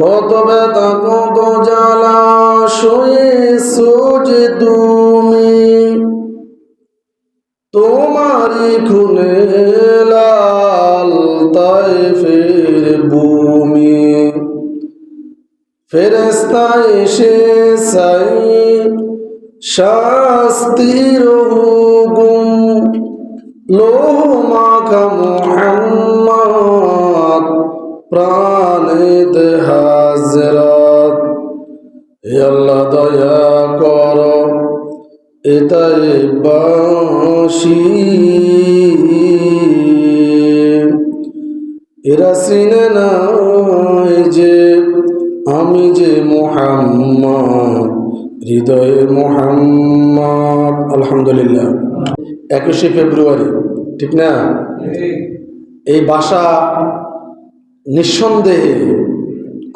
কত ব্যথা কত জ্বালা শুয়ে সুজে তুমি তোমারি খুনে লাল তাই ফের ভূমি। ফেরেস্তা এসে সাই শাস্তির হুকুম। লোহ মাখা মোহাম্মদ প্রাণেত হাজরত। আল্লাহ, দয়া কর, এটাই বাসি এরা চিনে নাই যে আমি যে মোহাম্মদ, হৃদয়ে মোহাম্মদ, আলহামদুলিল্লাহ। একুশে ফেব্রুয়ারি, ঠিক না? এই ভাষা নিঃসন্দেহে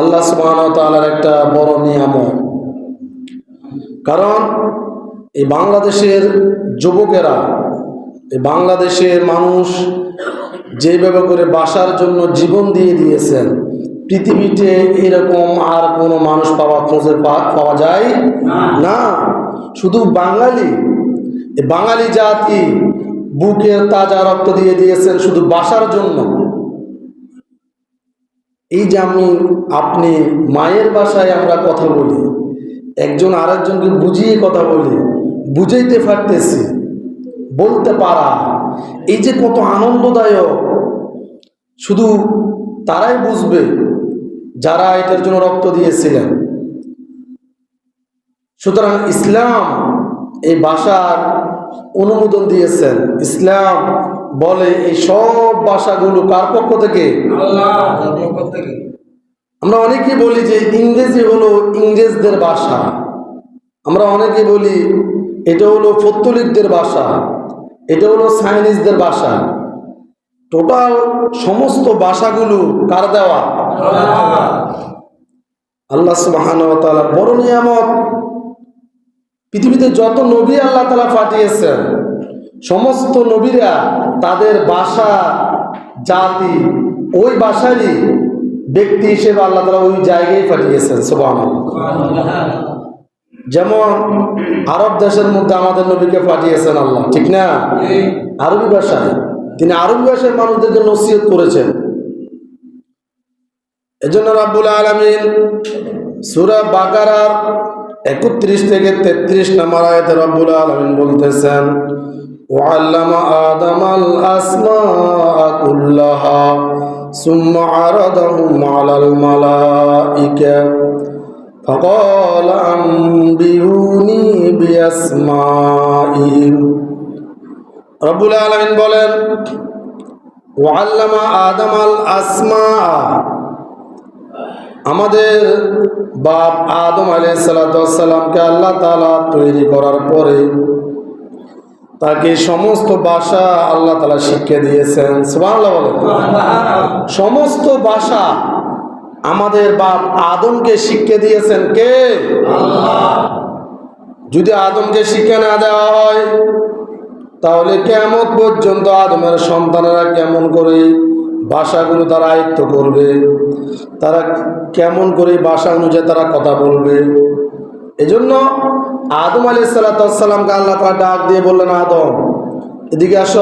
আল্লাহ তাআলার একটা বড় নিয়ামত। কারণ এই বাংলাদেশের যুবকেরা, এই বাংলাদেশের মানুষ যেভাবে করে বাসার জন্য জীবন দিয়ে দিয়েছেন, পৃথিবীতে এরকম আর কোনো মানুষ পাওয়া, খোঁজে পাওয়া যায় না। শুধু বাঙালি বাঙালি জাতি বুকের তাজা রক্ত দিয়ে দিয়েছেন শুধু বাসার জন্য। এই যে আমি, আপনি মায়ের বাসায় আমরা কথা বলি, একজন আরেকজনকে বুঝিয়ে কথা বলি, বুঝাইতে পারতেছি, বলতে পারা, এই যে কত আনন্দদায়ক। শুধু তারাই বুঝবে যারা এটার জন্য রক্ত দিয়েছিলেন। সুতরাং ইসলাম এই ভাষার অনুমোদন দিয়েছেন। ইসলাম বলে এই সব ভাষাগুলো কার পক্ষ থেকে? আমরা অনেকে বলি যে ইংরেজি হলো ইংরেজদের ভাষা। আমরা অনেকে বলি এটা হলো পত্তলিকদের ভাষা এটা হলো চাইনিজদের ভাষা। টোটাল সমস্ত ভাষাগুলো কার দেওয়া? আল্লাহ সুবাহান বড় নিয়ামত। পৃথিবীতে যত নবী আল্লাহ তালা পাঠিয়েছেন সমস্ত নবীরা তাদের বাসা, জাতি, ওই ভাষারই ব্যক্তি হিসেবে আল্লাহ তালা ওই জায়গায় পাঠিয়েছেন সুবাহ যেমন আরব দেশের মধ্যে আমাদের নবীকে পাঠিয়েছেন আল্লাহ, ঠিক না? আরবি ভাষায়। তিনি আরবি ভাষার মানুষদেরকে নসিহত করেছেন। এজন্য রাব্বুল আলমিন সুরা বাকারার একত্রিশ থেকে তেত্রিশ নম্বর আয়তে রব্বুল আলমিন বলতেছেন وعلم آدم الأسماء كلها ثم عرضهم على الملائكة فقال أنبئوني بأسمائهم رب العالمين বলেন وعلم آدم الأسماء আমাদের বাপ আদম আলাইসালামকে আল্লাহ তালা তৈরি করার পরে তাকে সমস্ত ভাষা আল্লাহ তালা শিখিয়ে দিয়েছেন। সমস্ত ভাষা আমাদের বাপ আদমকে শিখিয়ে দিয়েছেন কে? যদি আদমকে শিক্ষা না দেওয়া হয়, তাহলে কেমন পর্যন্ত আদমের সন্তানেরা কেমন করে ভাষাগুলো তারা আয়ত্ত করবে? তারা কেমন করে ভাষা অনুযায়ী তারা কথা বলবে? এজন্য আদম আলি সাল্লাতামকে আল্লাহ তারা ডাক দিয়ে বললেন, আদম, এদিকে আস।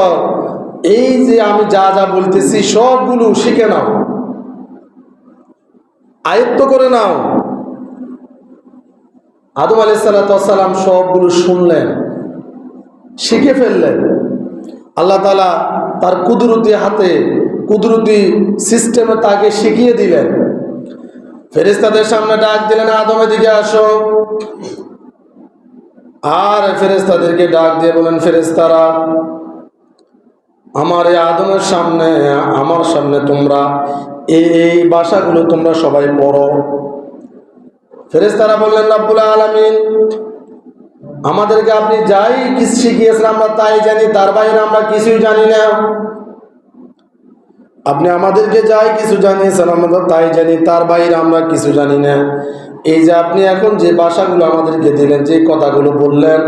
এই যে আমি যা যা বলতেছি সবগুলো শিখে নাও। আয়ত্ত করে নাও। আদম আলি সাল্লাতাম সবগুলো শুনলেন, শিখে ফেললেন। আল্লাহ তালা তার কুদরতি হাতে, কুদরতি সিস্টেমে তাকে শিখিয়ে দিলেন। ফেরেস্তাদের সামনে ডাক দিলেন আদমের দিকে আসো। আর ফেরেস্তাদেরকে ডাক দিয়ে বলেন ফেরেস্তারা আমার এই আদমের সামনে, আমার সামনে তোমরা, এই ভাষাগুলো তোমরা সবাই পড়ো। ফেরেস্তারা বললেন, রাব্বুল আলমিন, আমাদেরকে আপনি যাই কিছু শিখিয়েছেন, আমরা তাই জানি, তার বাইরে আমরা কিছুই জানি না। আপনি আমাদেরকে যাই কিছু জানিয়েছেন, আমরা তাই জানি, তার বাইরে আমরা কিছু জানি না। এই যে আপনি এখন যে ভাষাগুলো আমাদেরকে দিলেন, যে কথাগুলো বললেন,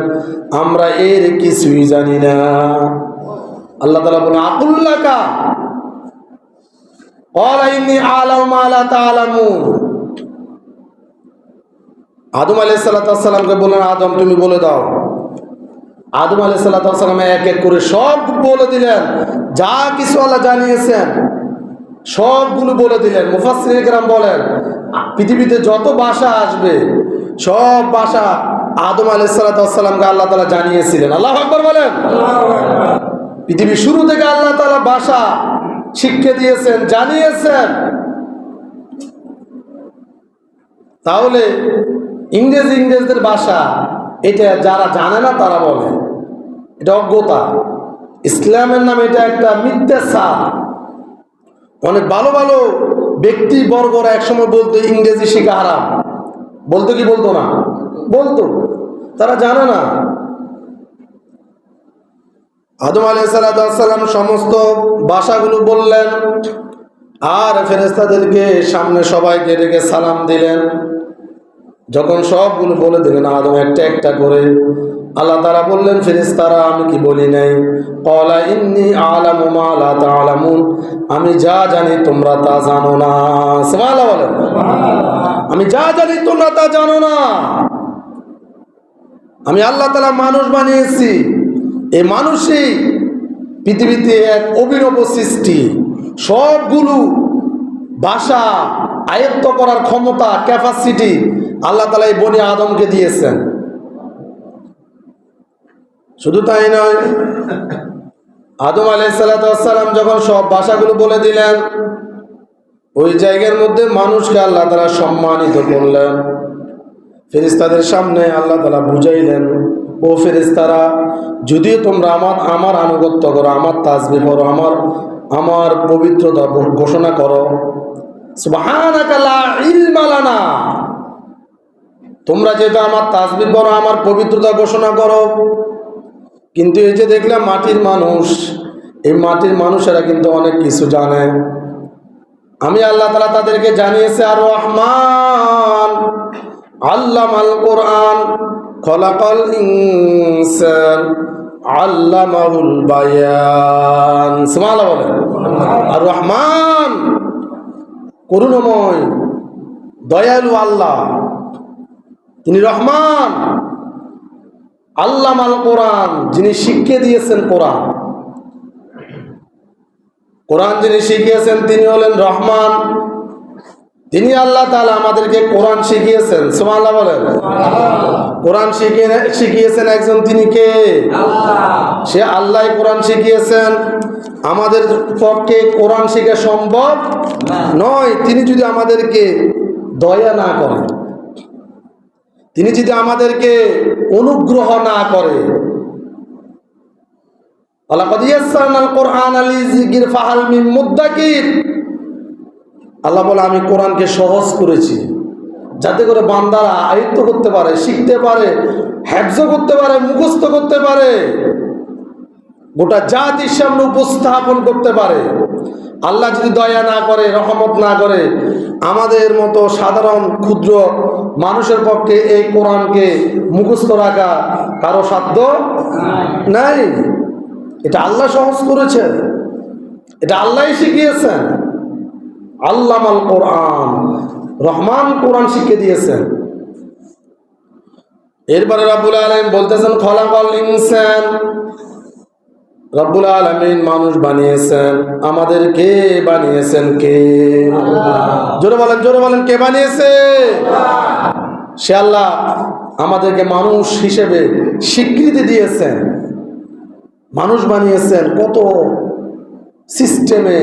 আমরা এর কিছুই জানি না। আল্লাহ তালা বলেন, আকুল্লাকা? আদম আলি সাল্লাতামকে বললেন, আদম, তুমি বলে দাও। আদম আলি সাল্লাতাম এক এক করে সব বলে দিলেন, যা কিছু আল্লাহ জানিয়েছেন, সবগুলো বলে দিলেন। মুফাসিরাম বলেন পৃথিবীতে যত ভাষা আসবে, সব ভাষা আদম আলাই সাল্লাতামকে আল্লাহ তালা জানিয়েছিলেন। আল্লাহ আকবর বলেন। পৃথিবীর শুরু থেকে আল্লাহ তালা ভাষা শিক্ষা দিয়েছেন, জানিয়েছেন। তাহলে ইংরেজ ইংরেজদের ভাষা এটা যারা জানে না তারা বলে। এটা অজ্ঞতা। ইসলামের নামে এটা একটা মিথ্যা মিথ্যাচার অনেক ভালো ভালো ব্যক্তি বর্গরা একসময় বলতো, ইংরেজি শেখা হারাম। বলতো কি বলতো না? বলতো। তারা জানে না। আদম আলাইসাল্লাম সমস্ত ভাষাগুলো বললেন আর ফেরেস্তাদেরকে সামনে সবাইকে রেখে সালাম দিলেন। যখন সবগুলো বলে দিলেন, আদম একটা একটা করে আল্লাহ তারা বললেন ফেরেস্তারা আমি কি বলি নাই? কলা ইন্নি আলামু মালা তালামুন আমি যা জানি তোমরা তা জানো না। বলেন। আমি যা জানি তোমরা তা জানো না। আমি আল্লাহ তালা মানুষ বানিয়েছি। এই মানুষই পৃথিবীতে এক অভিনব সৃষ্টি। সবগুলো ভাষা আয়ত্ত করার ক্ষমতা ক্যাপাসিটি আল্লাহ তালা এই বনি আদমকে দিয়েছেন। শুধু তাই নয়, আদম আলাইসাল্লাম যখন সব ভাষাগুলো বলে দিলেন, ওই জায়গার মধ্যে মানুষকে আল্লাহ তালা সম্মানিত করলেন। ফেরিস্তাদের সামনে আল্লাহ তালা বুঝাইলেন, ও ফেরিস্তারা যদিও তোমরা আমার আমার আনুগত্য করো, আমার তাজবি করো, আমার আমার পবিত্রতা ঘোষণা করো তোমরা যেহেতু আমার তাজবি করো, আমার পবিত্রতা ঘোষণা করো কিন্তু এই যে দেখলাম মাটির মানুষ, এই মাটির মানুষেরা কিন্তু অনেক কিছু জানে। আমি আল্লাহ তালা তাদেরকে জানিয়েছে, আর রহমান আল্লাহ আল কোরআন, খলাকাল ইনসান, আল্লামাহুল আর রহমান, করুণাময়, দয়ালু আল্লাহ, তিনি রহমান। আল্লাম আল কোরআন যিনি শিখিয়ে দিয়েছেন কোরআন। কোরআন যিনি শিখিয়েছেন তিনি হলেন রহমান। তিনি আল্লাহ তালা আমাদেরকে কোরআন শিখিয়েছেন। সুমাল্লাহ বলেন। কোরআন শিখিয়ে শিখিয়েছেন একজন তিনি কে? সে আল্লাহ কোরআন শিখিয়েছেন। আমাদের পক্ষে কোরআন শিখা সম্ভব নয়। তিনি যদি আমাদেরকে দয়া না করেন তিনি যদি আমাদেরকে অনুগ্রহ না করে আল্লাহ বলে, আমি কোরআনকে সহজ করেছি। যাতে করে বান্দারা আয়ত্ত করতে পারে, শিখতে পারে হ্যাবজ করতে পারে, মুখস্থ করতে পারে। গোটা জাতির সামনে উপস্থাপন করতে পারে। আল্লাহ যদি দয়া না করে, রহমত না করে, আমাদের মতো সাধারণ, ক্ষুদ্র মানুষের পক্ষে এই কোরআনকে মুখস্থ রাখা কারও সাধ্য নাই। এটা আল্লাহ সহজ করেছেন। এটা আল্লাহ শিখিয়েছেন। আল্লাহ আল কোরআন, রহমান কোরআন শিখিয়ে দিয়েছেন। এরপরে রাবুল আলম বলতেছেন, খলাকল ইনসান রব্বুল আলমিন মানুষ বানিয়েছেন। আমাদের কে বানিয়েছেন কে? জোরে বলেন জোরে বলেন কে বানিয়েছে? সে আল্লাহ আমাদেরকে মানুষ হিসেবে স্বীকৃতি দিয়েছেন। মানুষ বানিয়েছেন কত সিস্টেমে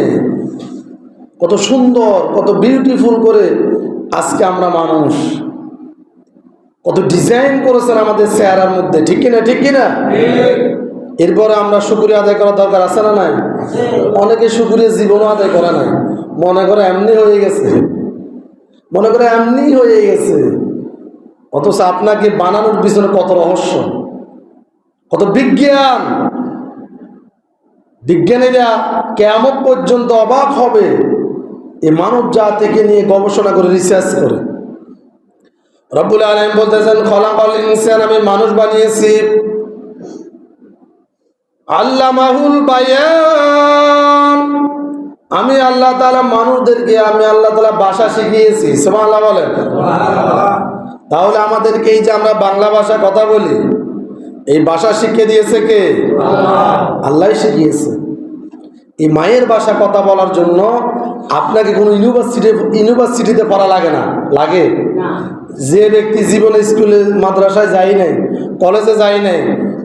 কত সুন্দর কত বিউটিফুল করে আজকে আমরা মানুষ। কত ডিজাইন করেছেন আমাদের চেহারার মধ্যে ঠিক কিনা ঠিক কিনা? এরপরে আমরা শুকুরিয়া আদায় করার দরকার আছে না নাই? অনেকে শুকুরিয়া জীবনও আদায় করা নাই। মনে করে এমনি হয়ে গেছে। মনে করে এমনি হয়ে গেছে। অথচ আপনাকে বানানোর পিছনে কত রহস্য, কত বিজ্ঞান। বিজ্ঞানীরা কেমন পর্যন্ত অবাক হবে এই মানব জাতিকে নিয়ে গবেষণা করে রিসার্চ করে। রব্বুল আলম বলতেছেন, খলাকল ইনসান আমি মানুষ বানিয়েছি। আল্লামাহুল বায়ান। আমি আল্লাহ তালা মানুষদেরকে আমি আল্লাহ তালা ভাষা শিখিয়েছি। সুবহানাল্লাহ বলেন। তাহলে আমাদেরকে এই যে আমরা বাংলা ভাষা কথা বলি এই ভাষা শিখিয়ে দিয়েছে কে? আল্লাহ। শিখিয়েছে। এই মায়ের ভাষা কথা বলার জন্য আপনাকে কোনো ইউনিভার্সিটি ইউনিভার্সিটিতে পড়া লাগে না? লাগে? যে ব্যক্তি জীবনে স্কুলে মাদ্রাসায় যায় নাই কলেজে যায় নাই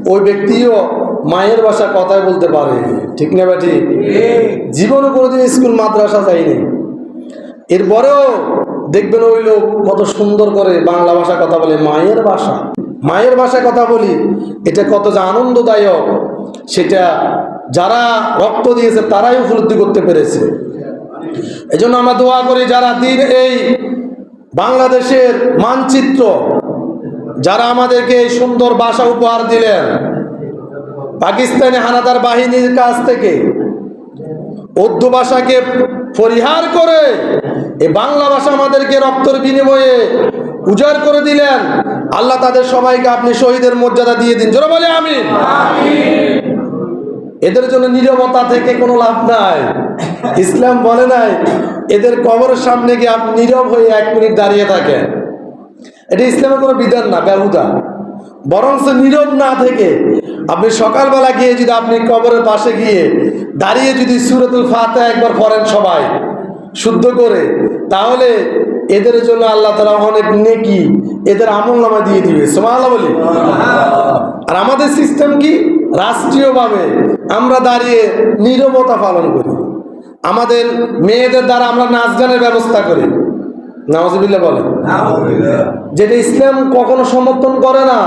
ওই ব্যক্তিও মায়ের ভাষা কথাই বলতে পারে। ঠিক না বেটি জীবনে কোনোদিন স্কুল, মাদ্রাসা যায়নি। এরপরেও দেখবেন ওই লোক কত সুন্দর করে বাংলা ভাষা কথা বলে, মায়ের ভাষা। মায়ের ভাষায় কথা বলি, এটা কত যে আনন্দদায়ক। সেটা যারা রক্ত দিয়েছে, তারাই উপলব্ধি করতে পেরেছে। এই জন্য আমরা দোয়া করি, যারা দিন এই বাংলাদেশের মানচিত্র, যারা আমাদেরকে এই সুন্দর ভাষা উপহার দিলেন পাকিস্তানি হানাদার বাহিনীর কাছ থেকে উর্দু ভাষাকে পরিহার করে এ বাংলা ভাষা আমাদেরকে রক্তর বিনিময়ে উজাড় করে দিলেন। আল্লাহ তাদের সবাইকে আপনি শহীদের মর্যাদা দিয়ে দিন। জোরে বলে আমি এদের জন্য নীরবতা থেকে কোনো লাভ নাই। ইসলাম বলে নাই এদের কবরের সামনে গিয়ে আপনি নীরব হয়ে এক মিনিট দাঁড়িয়ে থাকেন। এটা ইসলামের কোনো বিধান না ব্যবুদা বরং সে নীরব না থেকে আপনি সকালবেলা গিয়ে যদি আপনি কবরের পাশে গিয়ে দাঁড়িয়ে যদি সুরতুল ফাতে একবার পড়েন সবাই শুদ্ধ করে, তাহলে এদের জন্য আল্লাহ তালা অনেক নেকি এদের আমল নামা দিয়ে দিবে। সোমাল্লাহ বলি। আর আমাদের সিস্টেম কি? রাষ্ট্রীয়ভাবে আমরা দাঁড়িয়ে নীরবতা পালন করি। আমাদের মেয়েদের দ্বারা আমরা নাচ গানের ব্যবস্থা করি। নওয়াজবিল্লা বলেন। যেটা ইসলাম কখনো সমর্থন করে না।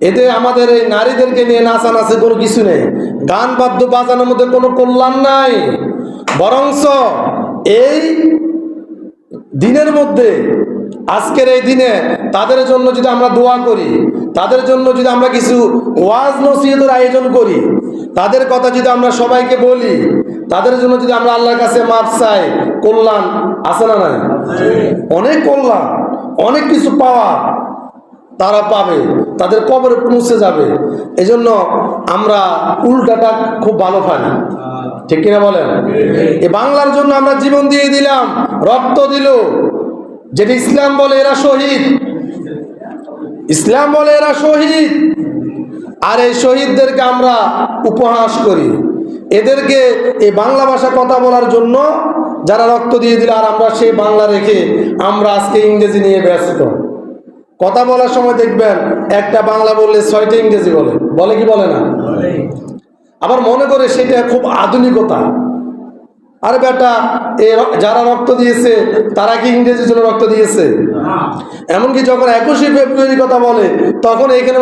এতে আমাদের এই নারীদেরকে নিয়ে নাচানাচি কোনো কিছু নেই। গান বাদ্য বাজানোর মধ্যে কোনো কল্যাণ নাই। বরংস এই দিনের মধ্যে, আজকের এই দিনে তাদের জন্য যদি আমরা দোয়া করি, তাদের জন্য যদি আমরা কিছু ওয়াজ নসিহতের আয়োজন করি, তাদের কথা যদি আমরা সবাইকে বলি, তাদের জন্য যদি আমরা আল্লাহর কাছে মাপ চাই কল্যাণ আছে না নাই? অনেক কল্যাণ অনেক কিছু পাওয়া তারা পাবে তাদের কবরে পৌঁছে যাবে। এজন্য আমরা উল্টাটা খুব ভালো পাই ঠিক কিনা বলেন? এই বাংলার জন্য আমরা জীবন দিয়ে দিলাম রক্ত দিল। যেটা ইসলাম বলে এরা শহীদ। ইসলাম বলে এরা শহীদ। আর এই শহীদদেরকে আমরা উপহাস করি। এদেরকে এই বাংলা ভাষা কথা বলার জন্য যারা রক্ত দিয়ে দিল আর আমরা সেই বাংলা রেখে আমরা আজকে ইংরেজি নিয়ে ব্যস্ত। কথা বলার সময় দেখবেন একটা বাংলা বললে ছয়টা ইংরেজি বলে। বলে কি বলে না? আবার মনে করে সেটা খুব আধুনিকতা। আরে বেটা এ যারা রক্ত দিয়েছে তারা কি ইংরেজির জন্য রক্ত দিয়েছে? এমনকি যখন একুশে ফেব্রুয়ারি কথা বলে তখন এখানে